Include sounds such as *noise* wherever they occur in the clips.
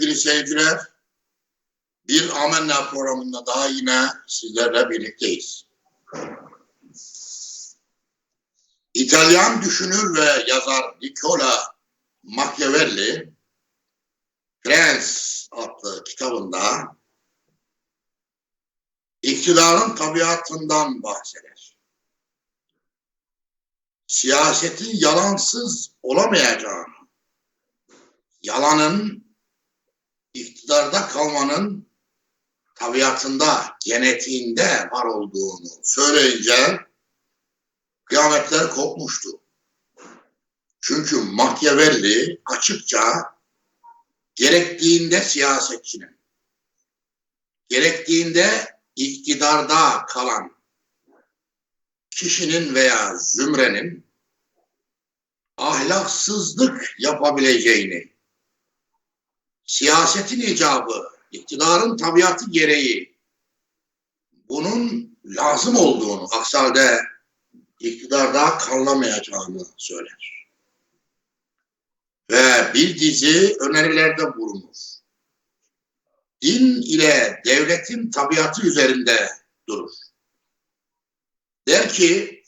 Sevgili seyirciler. Bir Amenna programında daha yine sizlerle birlikteyiz. İtalyan düşünür ve yazar Nicola Machiavelli Prens adlı kitabında iktidarın tabiatından bahseder. Siyasetin yalansız olamayacağını, yalanın iktidarda kalmanın tabiatında, genetiğinde var olduğunu söyleyince kıyametler kopmuştu. Çünkü Machiavelli açıkça gerektiğinde siyasetçinin, gerektiğinde iktidarda kalan kişinin veya zümrenin ahlaksızlık yapabileceğini, siyasetin icabı, iktidarın tabiatı gereği bunun lazım olduğunu, aksi halde iktidarda kalınamayacağını söyler. Ve bir dizi önerilerde bulunur. Din ile devletin tabiatı üzerinde durur. Der ki,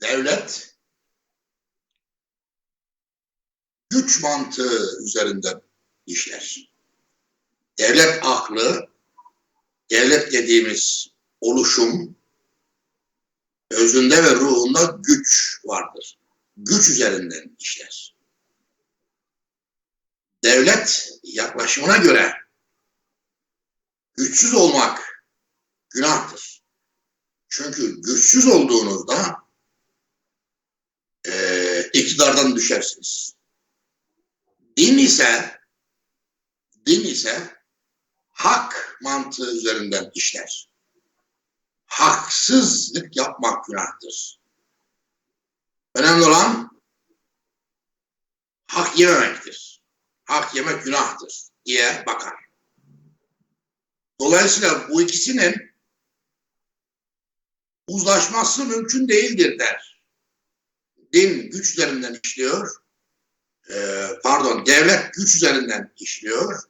devlet güç mantığı üzerinde işler. Devlet aklı, devlet dediğimiz oluşum, özünde ve ruhunda güç vardır. Güç üzerinden işler. Devlet yaklaşımına göre güçsüz olmak günahtır. Çünkü güçsüz olduğunuzda e, iktidardan düşersiniz. Din ise din ise hak mantığı üzerinden işler. Haksızlık yapmak günahtır. Önemli olan hak yememektir. Hak yemek günahtır diye bakar. Dolayısıyla bu ikisinin uzlaşması mümkün değildir der. Din güç üzerinden işliyor, e, pardon devlet güç üzerinden işliyor,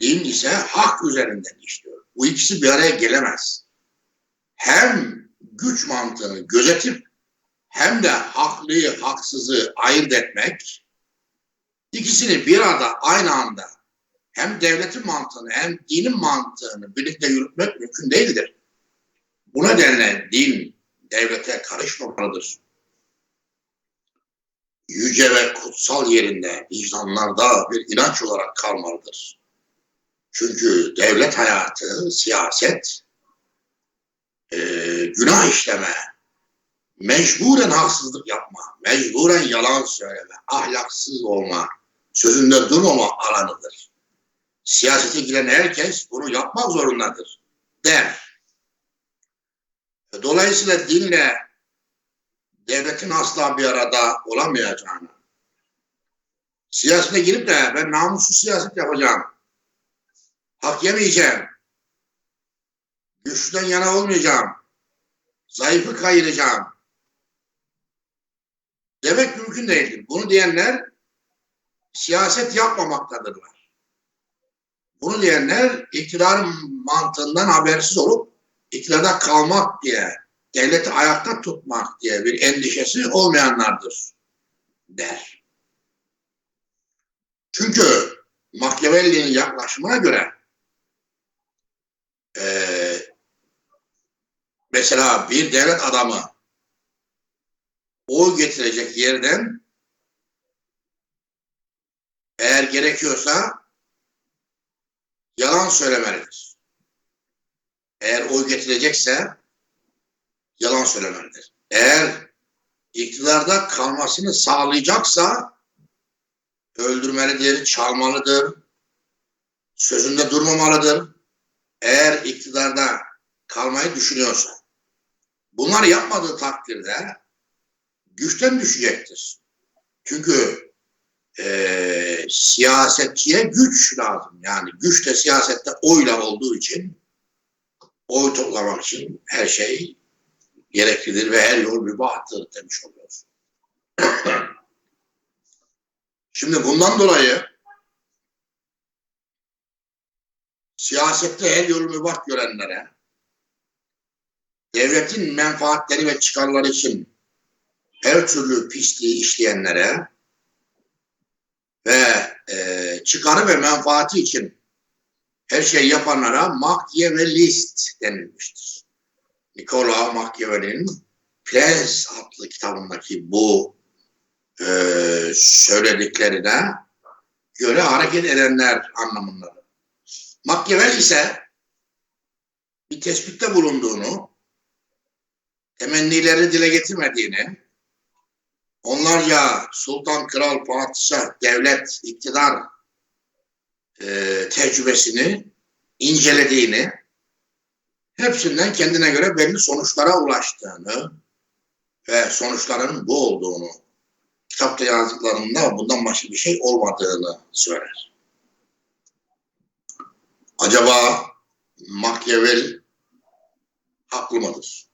din ise hak üzerinden işliyor. Bu ikisi bir araya gelemez. Hem güç mantığını gözetip hem de haklıyı haksızı ayırt etmek ikisini bir arada aynı anda hem devletin mantığını hem dinin mantığını birlikte yürütmek mümkün değildir. Bu nedenle din devlete karışmamalıdır. Yüce ve kutsal yerinde vicdanlarda bir inanç olarak kalmalıdır. Çünkü devlet hayatı, siyaset, e, günah işleme, mecburen haksızlık yapma, mecburen yalan söyleme, ahlaksız olma, sözünde durmama alanıdır. Siyasete giren herkes bunu yapmak zorundadır der. Dolayısıyla dinle devletin asla bir arada olamayacağını, siyasete girip de ben namuslu siyaset yapacağım, hak yemeyeceğim, güçlüden yana olmayacağım, zayıfı kayıracağım. Demek mümkün değildir. Bunu diyenler siyaset yapmamaktadırlar. Bunu diyenler iktidarın mantığından habersiz olup iktidarda kalmak diye, devleti ayakta tutmak diye bir endişesi olmayanlardır der. Çünkü Machiavelli'nin yaklaşımına göre e, mesela bir devlet adamı oy getirecek yerden eğer gerekiyorsa yalan söylemelidir. Eğer oy getirecekse yalan söylemelidir. Eğer iktidarda kalmasını sağlayacaksa öldürmelidir, çalmalıdır, sözünde durmamalıdır. Eğer iktidarda kalmayı düşünüyorsa. Bunları yapmadığı takdirde güçten düşecektir. Çünkü e, siyasetçiye güç lazım. Yani güç de siyasette oyla olduğu için oy toplamak için her şey gereklidir ve her yol mübahtır demiş oluyor. *clears throat* Şimdi bundan dolayı siyasette her yolu mübah görenlere, devletin menfaatleri ve çıkarları için her türlü pisliği işleyenlere ve e, çıkarı ve menfaati için her şey yapanlara Machiavellist denilmiştir. Nicola Machiavelli'nin Prens adlı kitabındaki bu e, söylediklerine göre hareket edenler anlamındadır. Machiavelli ise bir tespitte bulunduğunu, temennileri dile getirmediğini, onlarca sultan, kral, padişah, devlet, iktidar e, tecrübesini incelediğini, hepsinden kendine göre belli sonuçlara ulaştığını ve sonuçların bu olduğunu kitapta yazdıklarında bundan başka bir şey olmadığını söyler. Acaba Machiavelli haklı mıdır?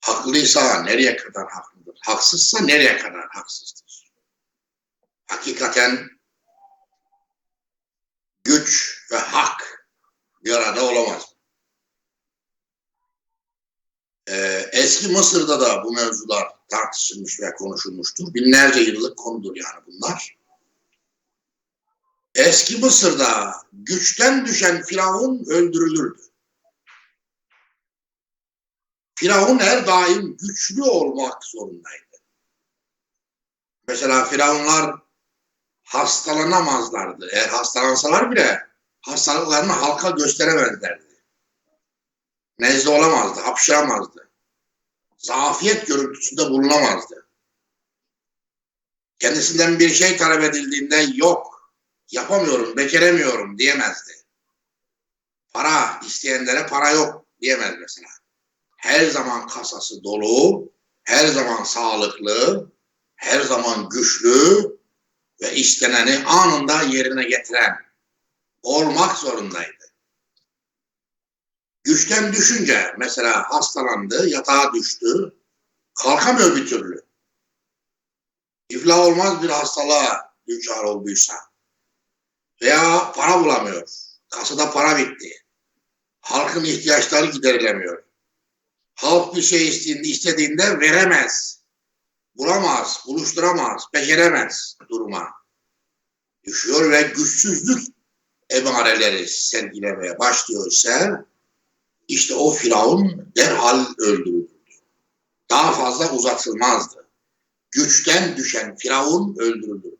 Haklıysa nereye kadar haklıdır? Haksızsa nereye kadar haksızdır? Hakikaten güç ve hak bir arada olamaz. Ee, eski Mısır'da da bu mevzular tartışılmış ve konuşulmuştur. Binlerce yıllık konudur yani bunlar. Eski Mısır'da güçten düşen Firavun öldürülürdü. Firavun her daim güçlü olmak zorundaydı. Mesela Firavunlar hastalanamazlardı. Eğer hastalansalar bile hastalıklarını halka gösteremezlerdi. Nezle olamazdı, hapşıramazdı. Zafiyet görüntüsünde bulunamazdı. Kendisinden bir şey talep edildiğinde yok, yapamıyorum, beceremiyorum diyemezdi. Para isteyenlere para yok diyemez mesela. Her zaman kasası dolu, her zaman sağlıklı, her zaman güçlü ve isteneni anında yerine getiren olmak zorundaydı. Güçten düşünce mesela hastalandı, yatağa düştü, kalkamıyor bir türlü. İflah olmaz bir hastalığa düçar olduysa veya para bulamıyor, kasada para bitti, halkın ihtiyaçları giderilemiyor. Halk bir şey istediğinde, istediğinde veremez, bulamaz, buluşturamaz, beceremez duruma düşüyor ve güçsüzlük emareleri sergilemeye başlıyor ise işte o Firavun derhal öldürüldü. Daha fazla uzatılmazdı. Güçten düşen Firavun öldürüldü.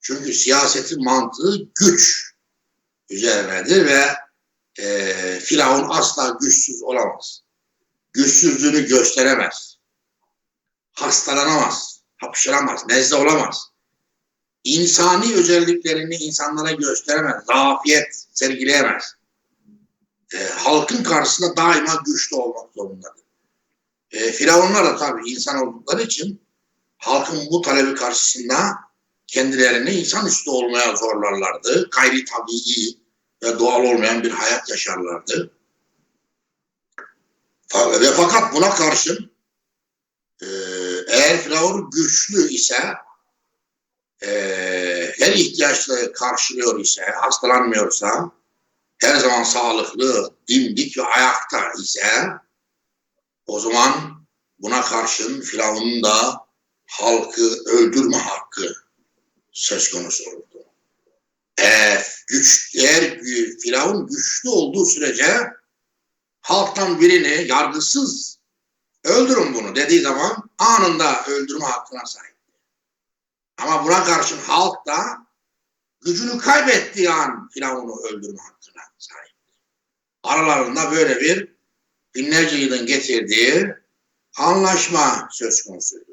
Çünkü siyasetin mantığı güç üzerinedir ve e, Firavun asla güçsüz olamaz. Güçsüzlüğünü gösteremez. Hastalanamaz, hapşıramaz, nezle olamaz. İnsani özelliklerini insanlara gösteremez, zafiyet sergileyemez e, halkın karşısında daima güçlü olmak zorundadır. E, Firavunlar da tabii insan oldukları için halkın bu talebi karşısında kendilerini insanüstü olmaya zorlarlardı. Gayri tabii ve doğal olmayan bir hayat yaşarlardı. Ve fakat buna karşın e, eğer Firavun güçlü ise e, her ihtiyaçları karşılıyor ise, hastalanmıyorsa her zaman sağlıklı, dimdik ve ayakta ise o zaman buna karşın Firavun'un da halkı öldürme hakkı söz konusu olurdu. Eğer, güç, eğer Firavun güçlü olduğu sürece halktan birini yargısız öldürün bunu dediği zaman anında öldürme hakkına sahip. Ama buna karşın halk da gücünü kaybettiği an Firavun'u öldürme hakkına sahip. Aralarında böyle bir binlerce yılın getirdiği anlaşma söz konusuydu.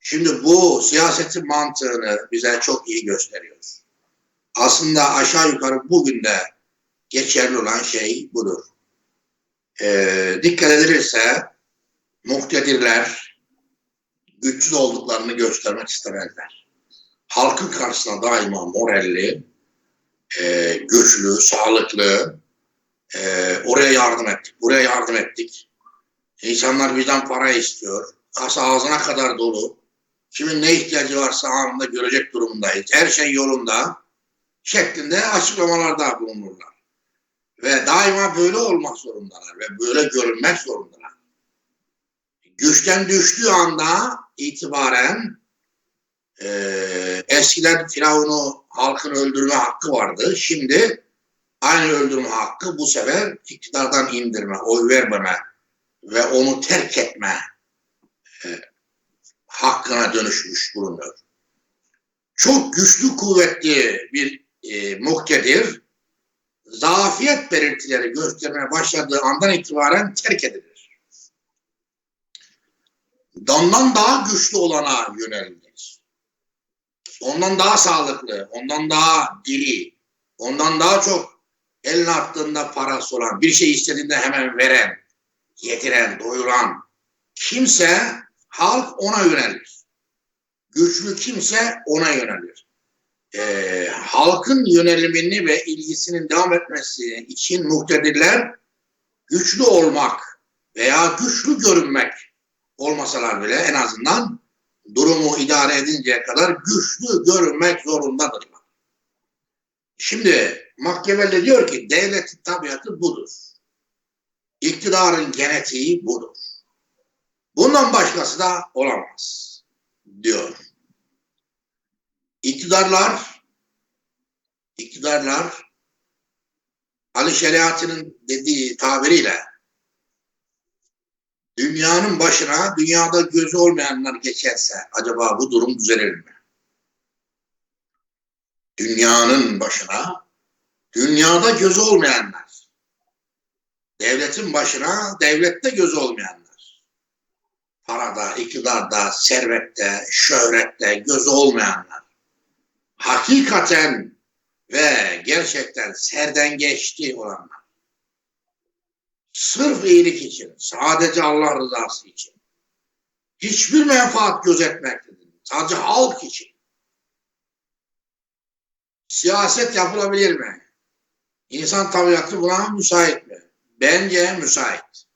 Şimdi bu siyasetin mantığını bize çok iyi gösteriyor. Aslında aşağı yukarı bugün de geçerli olan şey budur. Ee, dikkat edilirse muktedirler güçsüz olduklarını göstermek istemezler halkın karşısına daima moralli, e, güçlü, sağlıklı, e, oraya yardım ettik, buraya yardım ettik. İnsanlar bizden para istiyor. Kasa ağzına kadar dolu. kimin ne ihtiyacı varsa anında görecek durumundayız. Her şey yolunda şeklinde açıklamalarda bulunurlar. Ve daima böyle olmak zorundalar ve böyle görünmek zorundalar. Güçten düştüğü anda itibaren e, eskiden Firavun'u halkın öldürme hakkı vardı. Şimdi aynı öldürme hakkı bu sefer iktidardan indirme, oy vermeme ve onu terk etme e, hakkına dönüşmüş bulunuyor. Çok güçlü, kuvvetli bir e, muktedir, zafiyet belirtileri göstermeye başladığı andan itibaren terk edilir. Ondan daha güçlü olana yönelilir. Ondan daha sağlıklı, ondan daha diri, ondan daha çok elin attığında parası olan, bir şey istediğinde hemen veren, yediren, doyuran kimse halk ona yönelir. Güçlü kimse ona yönelir. Ee, halkın yönelimini ve ilgisinin devam etmesi için muhtedirler güçlü olmak veya güçlü görünmek olmasalar bile en azından durumu idare edinceye kadar güçlü görünmek zorundadırlar. Şimdi Machiavelli diyor ki devletin tabiatı budur. İktidarın genetiği budur. Bundan başkası da olamaz diyor. İktidarlar iktidarlar Ali Şeriatı'nın dediği tabiriyle dünyanın başına dünyada gözü olmayanlar geçerse acaba bu durum düzelir mi? Dünyanın başına dünyada gözü olmayanlar devletin başına devlette gözü olmayanlar parada, iktidarda, servette, şöhrette gözü olmayanlar hakikaten ve gerçekten serden geçti olanlar sırf iyilik için, sadece Allah rızası için, hiçbir menfaat gözetmektedir. Sadece halk için. Siyaset yapılabilir mi? İnsan tabiatı buna müsait mi? Bence müsait.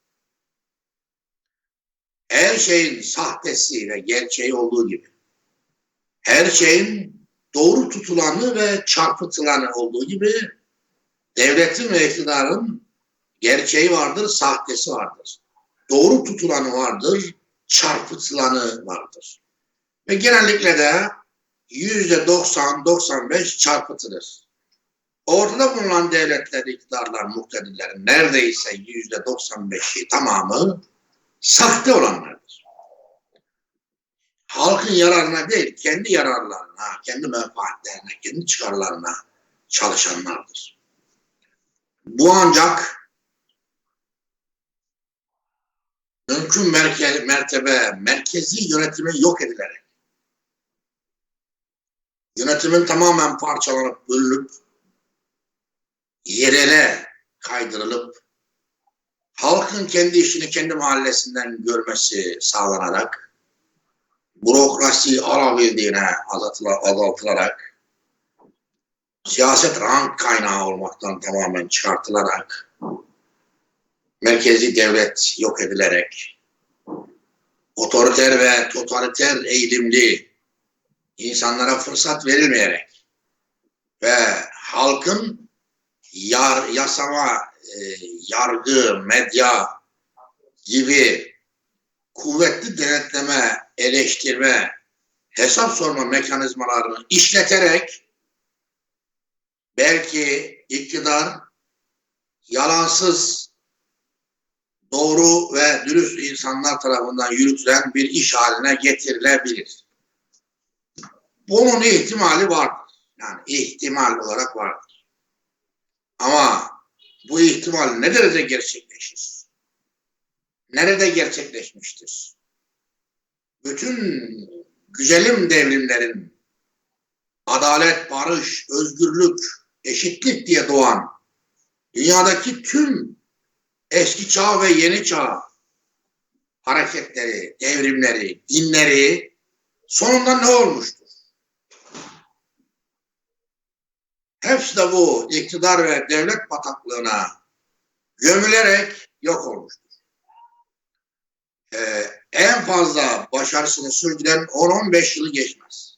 Her şeyin sahtesi ve gerçeği olduğu gibi, her şeyin doğru tutulanı ve çarpıtılanı olduğu gibi, devletin ve iktidarın gerçeği vardır, sahtesi vardır. Doğru tutulanı vardır, çarpıtılanı vardır. Ve genellikle de yüzde 90-95 çarpıtılır. Ortada bulunan devletler, iktidarlar, muhtedirlerin neredeyse yüzde 95'i tamamı sahte olanlardır. Halkın yararına değil, kendi yararlarına, kendi menfaatlerine, kendi çıkarlarına çalışanlardır. Bu ancak mümkün merke, mertebe, merkezi yönetimi yok edilerek, yönetimin tamamen parçalanıp, bölünüp, yerele kaydırılıp, halkın kendi işini kendi mahallesinden görmesi sağlanarak, bürokrasi alabildiğine azaltılarak, siyaset rank kaynağı olmaktan tamamen çıkartılarak, merkezi devlet yok edilerek, otoriter ve totaliter eğilimli insanlara fırsat verilmeyerek ve halkın yar, yasama, e, yargı, medya gibi kuvvetli denetleme, eleştirme, hesap sorma mekanizmalarını işleterek belki iktidar yalansız doğru ve dürüst insanlar tarafından yürütülen bir iş haline getirilebilir. Bunun ihtimali vardır. Yani ihtimal olarak vardır. Ama bu ihtimal ne derece gerçekleşir? Nerede gerçekleşmiştir? Bütün güzelim devrimlerin adalet, barış, özgürlük, eşitlik diye doğan dünyadaki tüm eski çağ ve yeni çağ hareketleri, devrimleri, dinleri sonunda ne olmuştur? Hepsi de bu iktidar ve devlet bataklığına gömülerek yok olmuştur. Ee, en fazla başarısını sürdüren 10-15 yılı geçmez.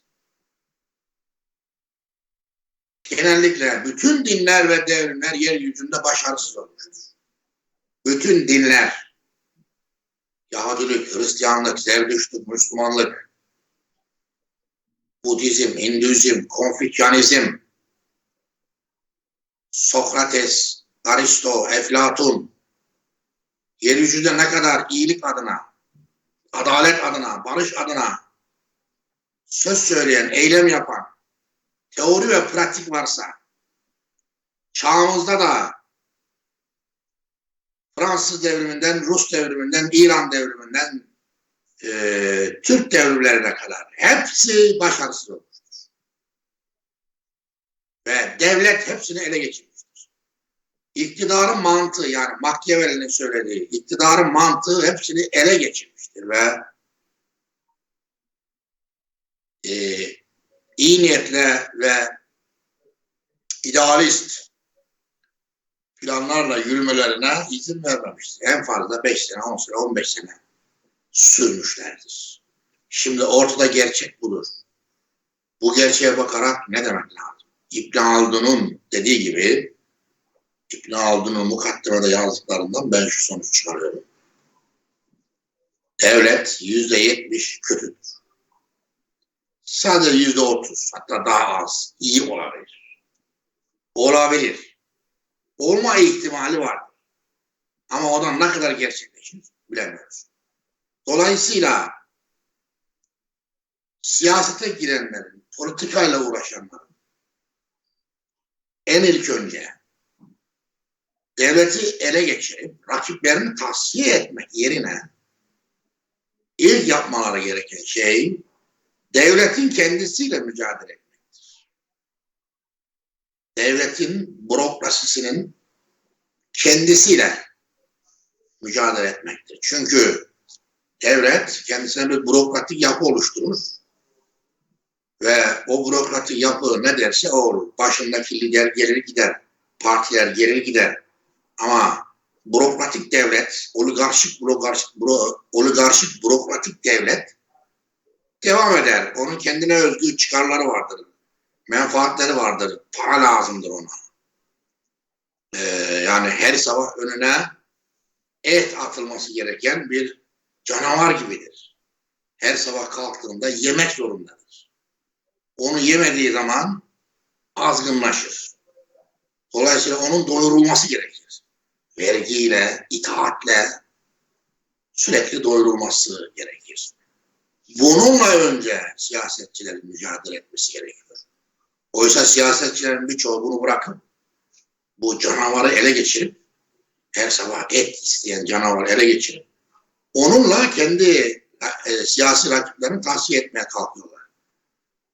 Genellikle bütün dinler ve devrimler yeryüzünde başarısız olmuştur. Bütün dinler, Yahudilik, Hristiyanlık, Zerdüştlük, Müslümanlık, Budizm, Hinduizm, Konfüçyanizm, Sokrates, Aristo, Eflatun, yeryüzünde ne kadar iyilik adına, adalet adına, barış adına söz söyleyen, eylem yapan, teori ve pratik varsa, çağımızda da Fransız devriminden, Rus devriminden, İran devriminden, e, Türk devrimlerine kadar hepsi başarısız olmuştur. Ve devlet hepsini ele geçirmiştir. İktidarın mantığı yani Machiavelli'nin söylediği iktidarın mantığı hepsini ele geçirmiştir ve e, iyi niyetle ve idealist planlarla yürümelerine izin vermemiştir. En fazla 5 sene, 10 sene, 15 sene sürmüşlerdir. Şimdi ortada gerçek budur. Bu gerçeğe bakarak ne demek lazım? İbn Haldun'un dediği gibi İbn Haldun'un mukaddimede yazdıklarından ben şu sonuç çıkarıyorum. Devlet yüzde yetmiş kötüdür. Sadece yüzde otuz hatta daha az iyi olabilir. Olabilir. Olma ihtimali var. Ama odan ne kadar gerçekleşir bilemiyoruz. Dolayısıyla siyasete girenlerin, politikayla uğraşanların en ilk önce devleti ele geçirip rakiplerini tasfiye etmek yerine ilk yapmaları gereken şey devletin kendisiyle mücadele. Devletin bürokrasisinin kendisiyle mücadele etmektir. Çünkü devlet kendisine bir bürokratik yapı oluşturur ve o bürokratik yapı ne derse o olur. Başındaki lider gelir gider, partiler gelir gider. Ama bürokratik devlet, oligarşik bürokratik, oligarşik bürokratik devlet devam eder. Onun kendine özgü çıkarları vardır. Menfaatleri vardır. Para lazımdır ona. Ee, yani her sabah önüne et atılması gereken bir canavar gibidir. Her sabah kalktığında yemek zorundadır. Onu yemediği zaman azgınlaşır. Dolayısıyla onun doyurulması gerekir. Vergiyle, itaatle sürekli doyurulması gerekir. Bununla önce siyasetçilerin mücadele etmesi gerekiyor. Oysa siyasetçilerin birçoğu bunu bırakıp bu canavarı ele geçirip her sabah et isteyen canavarı ele geçirip onunla kendi e, siyasi rakiplerini tahsiye etmeye kalkıyorlar.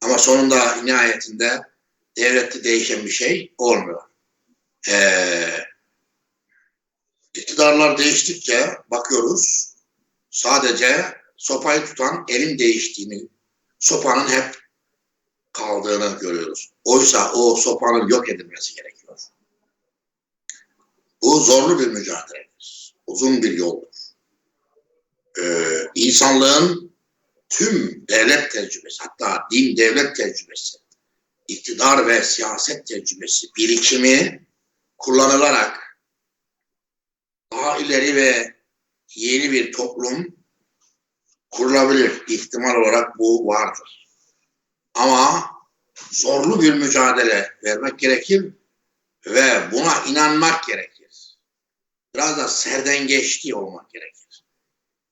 Ama sonunda nihayetinde devlette değişen bir şey olmuyor. Ee, iktidarlar değiştikçe bakıyoruz sadece sopayı tutan elin değiştiğini, sopanın hep kaldığını görüyoruz. Oysa o sopanın yok edilmesi gerekiyor. Bu zorlu bir mücadeledir. Uzun bir yoldur. Ee, insanlığın tüm devlet tecrübesi, hatta din devlet tecrübesi, iktidar ve siyaset tecrübesi, birikimi kullanılarak daha ileri ve yeni bir toplum kurulabilir. İhtimal olarak bu vardır. Ama zorlu bir mücadele vermek gerekir ve buna inanmak gerekir. Biraz da serdengeçli olmak gerekir.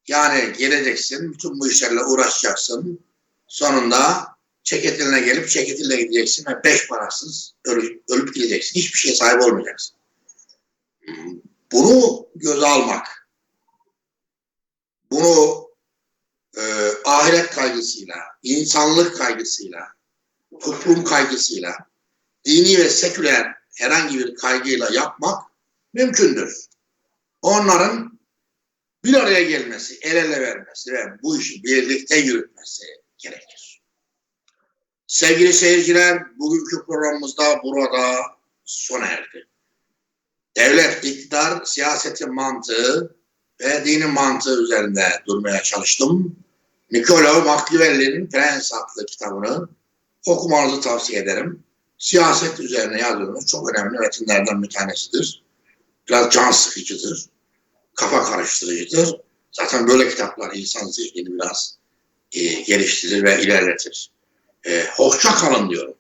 Yani geleceksin, bütün bu işlerle uğraşacaksın. Sonunda çeketiline gelip çeketiline gideceksin ve beş parasız ölüp, ölüp gideceksin. Hiçbir şeye sahip olmayacaksın. Bunu göze almak, bunu e, ahiret kaygısıyla, insanlık kaygısıyla, toplum kaygısıyla, dini ve seküler herhangi bir kaygıyla yapmak mümkündür. Onların bir araya gelmesi, el ele vermesi ve bu işi birlikte yürütmesi gerekir. Sevgili seyirciler, bugünkü programımızda burada sona erdi. Devlet, iktidar, siyasetin mantığı ve dinin mantığı üzerinde durmaya çalıştım. Niccolo Machiavelli'nin Prens adlı kitabını okumanızı tavsiye ederim. Siyaset üzerine yazdığımız çok önemli metinlerden bir tanesidir. Biraz can sıkıcıdır. Kafa karıştırıcıdır. Zaten böyle kitaplar insan zihnini biraz e, geliştirir ve ilerletir. E, hoşça kalın diyorum.